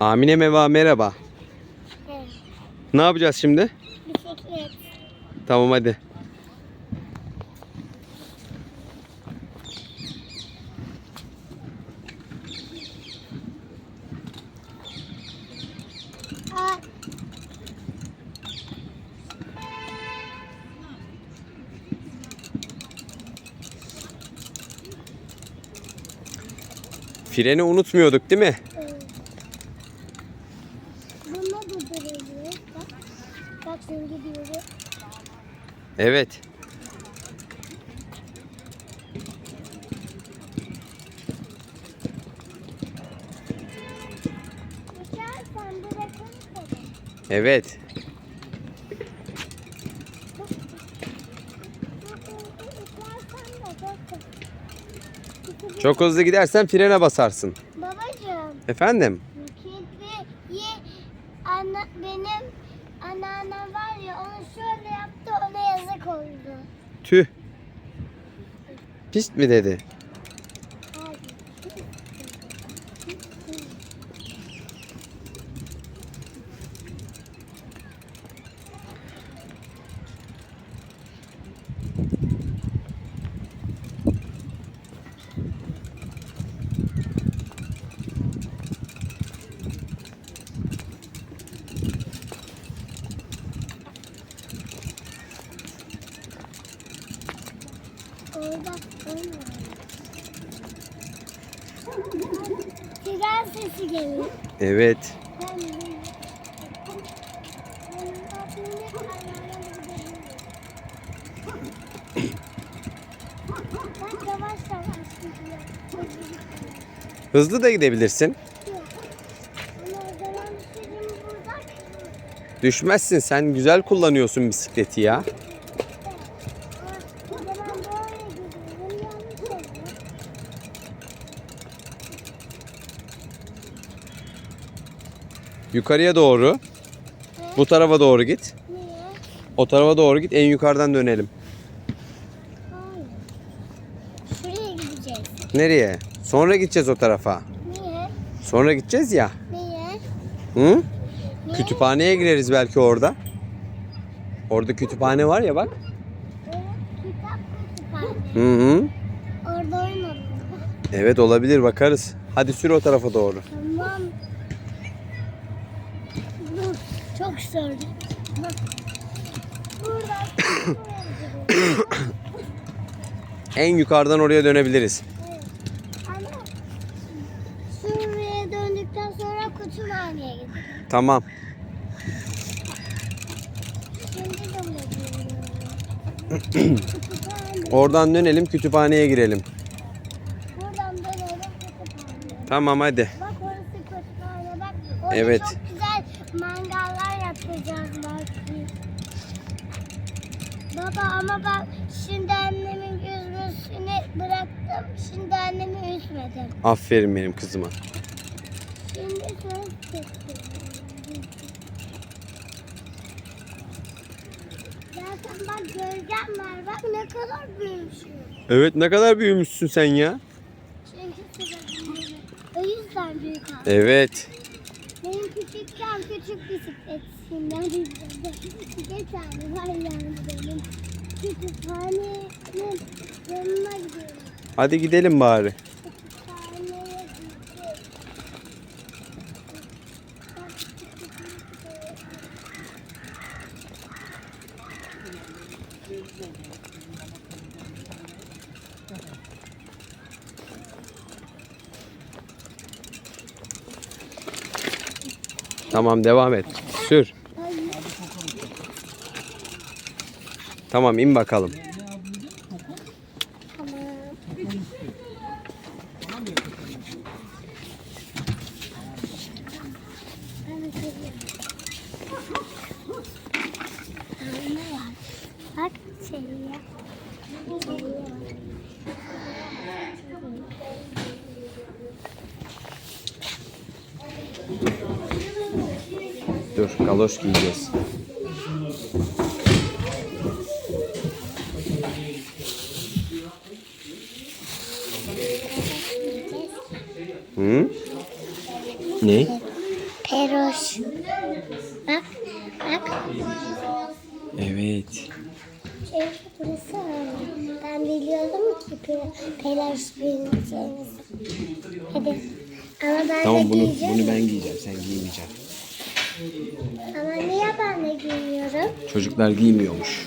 Amine Meva merhaba. Evet. Ne yapacağız şimdi? Bisiklet. Tamam hadi. Freni unutmuyorduk değil mi? Evet. Bak. Bak. Evet. Çok hızlı gidersen frene basarsın. Babacığım. Efendim? Anneannem var ya onu şöyle yaptı ona yazık oldu. Tüh. Pist mi dedi? Hadi. Orada oynuyor. Tren sesi geliyor. Evet. Ben de- Ben aklımda ayarlarla gidebilirim. Yavaş yavaş gidiyorum. Hızlı da gidebilirsin. Düşmezsin. Sen güzel kullanıyorsun bisikleti ya. Aa, O zaman böyle gidiyorum. Yanlış oldu. Yukarıya doğru. Bu tarafa doğru git. Niye? O tarafa doğru git. En yukarıdan dönelim. Şuraya gideceğiz. Nereye? Sonra gideceğiz o tarafa. Niye? Sonra gideceğiz ya. Niye? Hı? Niye? Kütüphaneye gireriz belki orada. Orada kütüphane var ya bak. Evet, kitap kütüphane. Hı hı. Orada oynadım. Evet olabilir bakarız. Hadi sür o tarafa doğru. Tamam. Dur, Bak. Buradan En yukarıdan oraya dönebiliriz. Evet. Ama döndükten sonra kütüphaneye gidelim. Tamam. Oradan dönelim kütüphaneye girelim. Buradan dönelim kütüphaneye. Tamam hadi. Bak orası kütüphane bak. Orada Evet. çok güzel mangallar yapacağız belki. Baba ama bak şimdi annemin üzmesini bıraktım. Şimdi annemi üzmedim. Aferin benim kızıma. Şimdi söz. Zaten bak gölgem var. Bak ne kadar büyümüşüm. Evet ne kadar büyümüşsün sen ya. Çünkü sıra büyüdü. O yüzden büyük aldım. Evet. Benim küçükken küçük bisikletimden. Bir tane var yani benim. Kütüphanenin yanına gidiyorum. Hadi gidelim bari. Kütüphaneye gidiyorum. Tamam devam et. Sür. Tamam in bakalım. Bak seviyor. Dur galoş giyeceğiz. Hı? Ne? Peroş. Bak, bak. Evet. Çünkü burası öyle. Ben biliyordum ki pe- peloş giyeceğinizi. Hadi. Ama ben de Tamam bunu giyeceğim. bunu ben giyeceğim. Sen giymeyeceksin. Ama niye ben de giymiyorum? Çocuklar giymiyormuş.